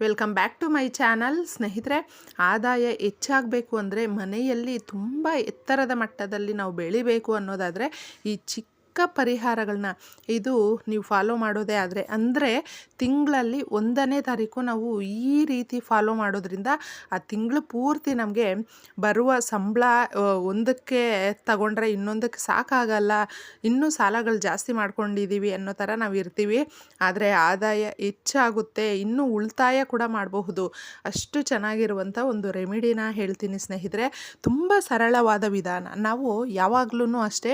Welcome back to my channel ಸ್ನೇಹಿತರೆ, ಆದಾಯ ಹೆಚ್ಚಾಗಬೇಕು ಅಂದರೆ ಮನೆಯಲ್ಲಿ ತುಂಬ ಎತ್ತರದ ಮಟ್ಟದಲ್ಲಿ ನಾವು ಬೆಳಿಬೇಕು ಅನ್ನೋದಾದರೆ ಈ ಚಿಕ್ಕ ಪರಿಹಾರಗಳನ್ನ ಇದು ನೀವು ಫಾಲೋ ಮಾಡೋದೇ ಆದರೆ, ಅಂದರೆ ತಿಂಗಳಲ್ಲಿ ಒಂದನೇ ತಾರೀಕು ನಾವು ಈ ರೀತಿ ಫಾಲೋ ಮಾಡೋದ್ರಿಂದ ಆ ತಿಂಗಳು ಪೂರ್ತಿ ನಮಗೆ ಬರುವ ಸಂಬಳ ಒಂದಕ್ಕೆ ತಗೊಂಡ್ರೆ ಇನ್ನೊಂದಕ್ಕೆ ಸಾಕಾಗಲ್ಲ, ಇನ್ನೂ ಸಾಲಗಳು ಜಾಸ್ತಿ ಮಾಡ್ಕೊಂಡಿದ್ದೀವಿ ಅನ್ನೋ ಥರ ನಾವು ಇರ್ತೀವಿ. ಆದರೆ ಆದಾಯ ಹೆಚ್ಚಾಗುತ್ತೆ, ಇನ್ನೂ ಉಳಿತಾಯ ಕೂಡ ಮಾಡಬಹುದು. ಅಷ್ಟು ಚೆನ್ನಾಗಿರುವಂಥ ಒಂದು ರೆಮಿಡಿನ ಹೇಳ್ತೀನಿ ಸ್ನೇಹಿತರೆ. ತುಂಬ ಸರಳವಾದ ವಿಧಾನ. ನಾವು ಯಾವಾಗಲೂ ಅಷ್ಟೇ,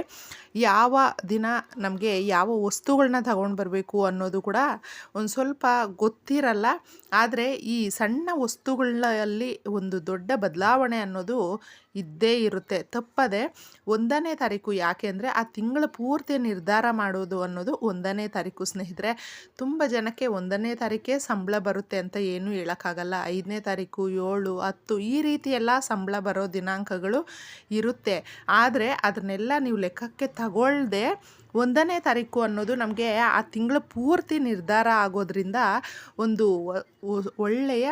ಯಾವ ದಿನ ನಮಗೆ ಯಾವ ವಸ್ತುಗಳನ್ನ ತಗೊಂಡು ಬರಬೇಕು ಅನ್ನೋದು ಕೂಡ ಒಂದು ಸ್ವಲ್ಪ ಗೊತ್ತಿರಲ್ಲ. ಆದರೆ ಈ ಸಣ್ಣ ವಸ್ತುಗಳಲ್ಲಿ ಒಂದು ದೊಡ್ಡ ಬದಲಾವಣೆ ಅನ್ನೋದು ಇದ್ದೇ ಇರುತ್ತೆ. ತಪ್ಪದೆ ಒಂದನೇ ತಾರೀಕು ಯಾಕೆ ಅಂದರೆ ಆ ತಿಂಗಳ ಪೂರ್ತಿ ನಿರ್ಧಾರ ಮಾಡೋದು ಅನ್ನೋದು ಒಂದನೇ ತಾರೀಕು ಸ್ನೇಹಿತರೆ. ತುಂಬ ಜನಕ್ಕೆ ಒಂದನೇ ತಾರೀಕೆ ಸಂಬಳ ಬರುತ್ತೆ ಅಂತ ಏನೂ ಹೇಳೋಕ್ಕಾಗಲ್ಲ. ಐದನೇ ತಾರೀಕು, ಏಳು, ಹತ್ತು ಈ ರೀತಿ ಎಲ್ಲ ಸಂಬಳ ಬರೋ ದಿನಾಂಕಗಳು ಇರುತ್ತೆ. ಆದರೆ ಅದನ್ನೆಲ್ಲ ನೀವು ಲೆಕ್ಕಕ್ಕೆ ತಗೊಳ್ಳದೆ ಒಂದನೇ ತಾರೀಕು ಅನ್ನೋದು ನಮಗೆ ಆ ತಿಂಗಳ ಪೂರ್ತಿ ನಿರ್ಧಾರ ಆಗೋದ್ರಿಂದ ಒಂದು ಒಳ್ಳೆಯ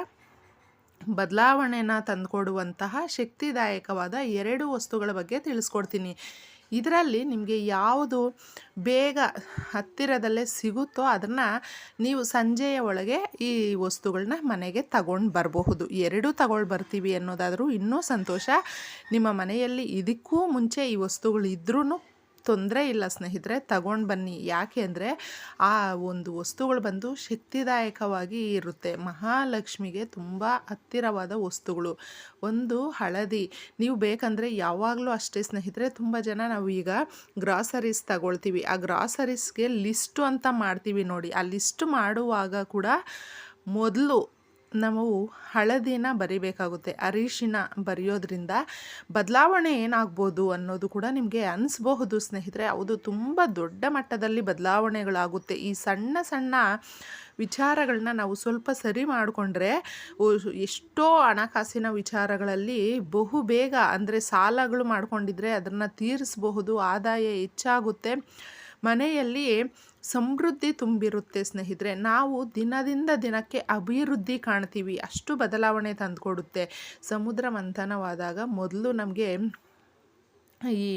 ಬದಲಾವಣೆನ ತಂದುಕೊಡುವಂತಹ ಶಕ್ತಿದಾಯಕವಾದ ಎರಡು ವಸ್ತುಗಳ ಬಗ್ಗೆ ತಿಳಿಸ್ಕೊಡ್ತೀನಿ. ಇದರಲ್ಲಿ ನಿಮಗೆ ಯಾವುದು ಬೇಗ ಹತ್ತಿರದಲ್ಲೇ ಸಿಗುತ್ತೋ ಅದನ್ನು ನೀವು ಸಂಜೆಯ ಒಳಗೆ ಈ ವಸ್ತುಗಳನ್ನ ಮನೆಗೆ ತಗೊಂಡು ಬರಬಹುದು. ಎರಡೂ ತಗೊಂಡು ಬರ್ತೀವಿ ಅನ್ನೋದಾದರೂ ಇನ್ನೂ ಸಂತೋಷ. ನಿಮ್ಮ ಮನೆಯಲ್ಲಿ ಇದಕ್ಕೂ ಮುಂಚೆ ಈ ವಸ್ತುಗಳು ಇದ್ರೂ ತೊಂದರೆ ಇಲ್ಲ ಸ್ನೇಹಿತರೆ, ತಗೊಂಡು ಬನ್ನಿ. ಯಾಕೆ ಅಂದರೆ ಆ ಒಂದು ವಸ್ತುಗಳು ಬಂದು ಶಕ್ತಿದಾಯಕವಾಗಿ ಇರುತ್ತೆ. ಮಹಾಲಕ್ಷ್ಮಿಗೆ ತುಂಬ ಹತ್ತಿರವಾದ ವಸ್ತುಗಳು. ಒಂದು ಹಳದಿ. ನೀವು ಬೇಕಂದರೆ ಯಾವಾಗಲೂ ಅಷ್ಟೇ ಸ್ನೇಹಿತರೆ, ತುಂಬ ಜನ ನಾವು ಈಗ ಗ್ರಾಸರೀಸ್ ತಗೊಳ್ತೀವಿ. ಆ ಗ್ರಾಸರೀಸ್ಗೆ ಲಿಸ್ಟು ಅಂತ ಮಾಡ್ತೀವಿ ನೋಡಿ. ಆ ಲಿಸ್ಟ್ ಮಾಡುವಾಗ ಕೂಡ ಮೊದಲು ನಾವು ಹಳದಿನ ಬರಿಬೇಕಾಗುತ್ತೆ. ಅರಿಶಿನ ಬರೆಯೋದ್ರಿಂದ ಬದಲಾವಣೆ ಏನಾಗ್ಬೋದು ಅನ್ನೋದು ಕೂಡ ನಿಮಗೆ ಅನಿಸ್ಬಹುದು ಸ್ನೇಹಿತರೆ. ಹೌದು, ತುಂಬ ದೊಡ್ಡ ಮಟ್ಟದಲ್ಲಿ ಬದಲಾವಣೆಗಳಾಗುತ್ತೆ. ಈ ಸಣ್ಣ ಸಣ್ಣ ವಿಚಾರಗಳನ್ನ ನಾವು ಸ್ವಲ್ಪ ಸರಿ ಮಾಡಿಕೊಂಡ್ರೆ ಎಷ್ಟೋ ಹಣಕಾಸಿನ ವಿಚಾರಗಳಲ್ಲಿ ಬಹು ಬೇಗ ಅಂದರೆ ಸಾಲಗಳು ಮಾಡ್ಕೊಂಡಿದ್ರೆ ಅದನ್ನು ತೀರಿಸಬಹುದು, ಆದಾಯ ಹೆಚ್ಚಾಗುತ್ತೆ. ಮನೆಯಲ್ಲಿ ಸಮೃದ್ಧಿ ತುಂಬಿರುತ್ತೆ ಸ್ನೇಹಿತರೆ. ನಾವು ದಿನದಿಂದ ದಿನಕ್ಕೆ ಅಭಿವೃದ್ಧಿ ಕಾಣ್ತೀವಿ. ಅಷ್ಟು ಬದಲಾವಣೆ ತಂದುಕೊಡುತ್ತೆ. ಸಮುದ್ರ ಮಂಥನವಾದಾಗ ಮೊದಲು ನಮಗೆ ಈ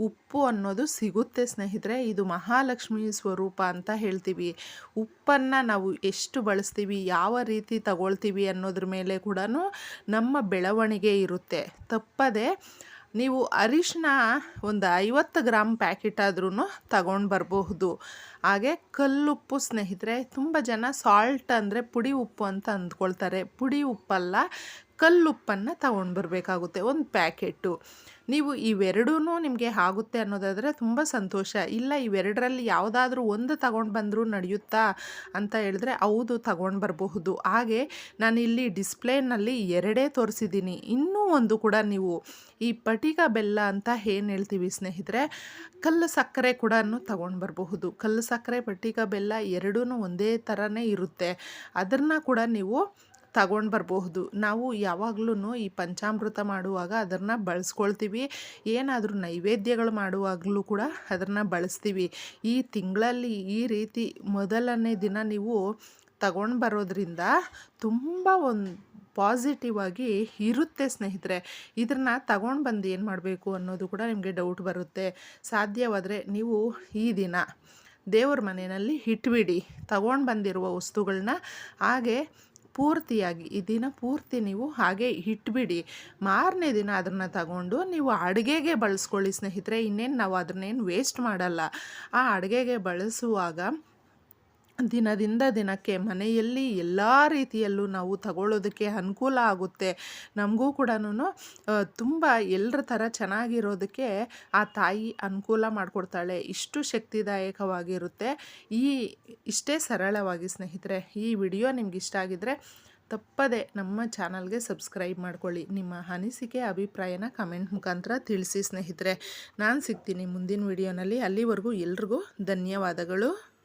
ಉಪ್ಪು ಅನ್ನೋದು ಸಿಗುತ್ತೆ ಸ್ನೇಹಿತರೆ. ಇದು ಮಹಾಲಕ್ಷ್ಮಿ ಸ್ವರೂಪ ಅಂತ ಹೇಳ್ತೀವಿ. ಉಪ್ಪನ್ನು ನಾವು ಎಷ್ಟು ಬಳಸ್ತೀವಿ, ಯಾವ ರೀತಿ ತಗೊಳ್ತೀವಿ ಅನ್ನೋದ್ರ ಮೇಲೆ ಕೂಡ ನಮ್ಮ ಬೆಳವಣಿಗೆ ಇರುತ್ತೆ. ತಪ್ಪದೆ ನೀವು ಅರಿಶಿನ ಒಂದು ಐವತ್ತು ಗ್ರಾಮ್ ಪ್ಯಾಕೆಟ್ ಆದ್ರೂ ತಗೊಂಡು ಬರಬಹುದು. ಹಾಗೆ ಕಲ್ಲುಪ್ಪು ಸ್ನೇಹಿತರೆ, ತುಂಬ ಜನ ಸಾಲ್ಟ್ ಅಂದರೆ ಪುಡಿ ಉಪ್ಪು ಅಂತ ಅಂದ್ಕೊಳ್ತಾರೆ. ಪುಡಿ ಉಪ್ಪಲ್ಲ ಕಲ್ಲುಪ್ಪನ್ನು ತಗೊಂಡು ಬರಬೇಕಾಗುತ್ತೆ ಒಂದು ಪ್ಯಾಕೆಟು. ನೀವು ಇವೆರಡೂ ನಿಮಗೆ ಆಗುತ್ತೆ ಅನ್ನೋದಾದರೆ ತುಂಬ ಸಂತೋಷ. ಇಲ್ಲ, ಇವೆರಡರಲ್ಲಿ ಯಾವುದಾದ್ರೂ ಒಂದು ತಗೊಂಡು ಬಂದರೂ ನಡೆಯುತ್ತಾ ಅಂತ ಹೇಳಿದ್ರೆ ಹೌದು ತಗೊಂಡು ಬರಬಹುದು ಹಾಗೆ ನಾನು ಇಲ್ಲಿ ಡಿಸ್ಪ್ಲೇನಲ್ಲಿ ಎರಡೇ ತೋರಿಸಿದ್ದೀನಿ. ಇನ್ನೂ ಒಂದು ಕೂಡ ನೀವು ಈ ಪಟಿಕ ಬೆಲ್ಲ ಅಂತ ಏನು ಹೇಳ್ತೀವಿ ಸ್ನೇಹಿತರೆ, ಕಲ್ಲು ಸಕ್ಕರೆ ಕೂಡ ತಗೊಂಡು ಬರಬಹುದು ಕಲ್ಲು ಸಕ್ಕರೆ ಪಟಿಕ ಬೆಲ್ಲ ಎರಡೂ ಒಂದೇ ಥರನೇ ಇರುತ್ತೆ. ಅದನ್ನು ಕೂಡ ನೀವು ತಗೊಂಡು ಬರಬಹುದು. ನಾವು ಯಾವಾಗ್ಲೂ ಈ ಪಂಚಾಮೃತ ಮಾಡುವಾಗ ಅದನ್ನು ಬಳಸ್ಕೊಳ್ತೀವಿ. ಏನಾದರೂ ನೈವೇದ್ಯಗಳು ಮಾಡುವಾಗಲೂ ಕೂಡ ಅದನ್ನು ಬಳಸ್ತೀವಿ. ಈ ತಿಂಗಳಲ್ಲಿ ಈ ರೀತಿ ಮೊದಲನೇ ದಿನ ನೀವು ತಗೊಂಡು ಬರೋದ್ರಿಂದ ತುಂಬ ಒಂದು ಪಾಸಿಟಿವ್ ಆಗಿ ಇರುತ್ತೆ ಸ್ನೇಹಿತರೆ. ಇದನ್ನು ತಗೊಂಡು ಬಂದು ಏನು ಮಾಡಬೇಕು ಅನ್ನೋದು ಕೂಡ ನಿಮಗೆ ಡೌಟ್ ಬರುತ್ತೆ. ಸಾಧ್ಯವಾದರೆ ನೀವು ಈ ದಿನ ದೇವ್ರ ಮನೆಯಲ್ಲಿ ಇಟ್ಬಿಡಿ. ತಗೊಂಡು ಬಂದಿರುವ ವಸ್ತುಗಳನ್ನ ಹಾಗೆ ಪೂರ್ತಿಯಾಗಿ ಈ ದಿನ ಪೂರ್ತಿ ನೀವು ಹಾಗೆ ಇಟ್ಬಿಡಿ. ಮಾರನೇ ದಿನ ಅದನ್ನು ತಗೊಂಡು ನೀವು ಅಡುಗೆಗೆ ಬಳಸ್ಕೊಳ್ಳಿ ಸ್ನೇಹಿತರೆ, ಇನ್ನೇನು ನಾವು ಅದನ್ನೇನು ವೇಸ್ಟ್ ಮಾಡಲ್ಲ. ಆ ಅಡುಗೆಗೆ ಬಳಸುವಾಗ ದಿನದಿಂದ ದಿನಕ್ಕೆ ಮನೆಯಲ್ಲಿ ಎಲ್ಲ ರೀತಿಯಲ್ಲೂ ನಾವು ತಗೊಳ್ಳೋದಕ್ಕೆ ಅನುಕೂಲ ಆಗುತ್ತೆ. ನಮಗೂ ಕೂಡ ತುಂಬ ಎಲ್ಲರ ಥರ ಚೆನ್ನಾಗಿರೋದಕ್ಕೆ ಆ ತಾಯಿ ಅನುಕೂಲ ಮಾಡಿಕೊಡ್ತಾಳೆ. ಇಷ್ಟು ಶಕ್ತಿದಾಯಕವಾಗಿರುತ್ತೆ. ಈ, ಇಷ್ಟೇ ಸರಳವಾಗಿ ಸ್ನೇಹಿತರೆ, ಈ ವಿಡಿಯೋ ನಿಮ್ಗೆ ಇಷ್ಟ ಆಗಿದ್ರೆ ತಪ್ಪದೆ ನಮ್ಮ ಚಾನಲ್ಗೆ ಸಬ್ಸ್ಕ್ರೈಬ್ ಮಾಡ್ಕೊಳ್ಳಿ. ನಿಮ್ಮ ಅನಿಸಿಕೆ, ಅಭಿಪ್ರಾಯನ ಕಮೆಂಟ್ ಮುಖಾಂತರ ತಿಳಿಸಿ ಸ್ನೇಹಿತರೆ. ನಾನು ಸಿಗ್ತೀನಿ ಮುಂದಿನ ವಿಡಿಯೋನಲ್ಲಿ. ಅಲ್ಲಿವರೆಗೂ ಎಲ್ರಿಗೂ ಧನ್ಯವಾದಗಳು.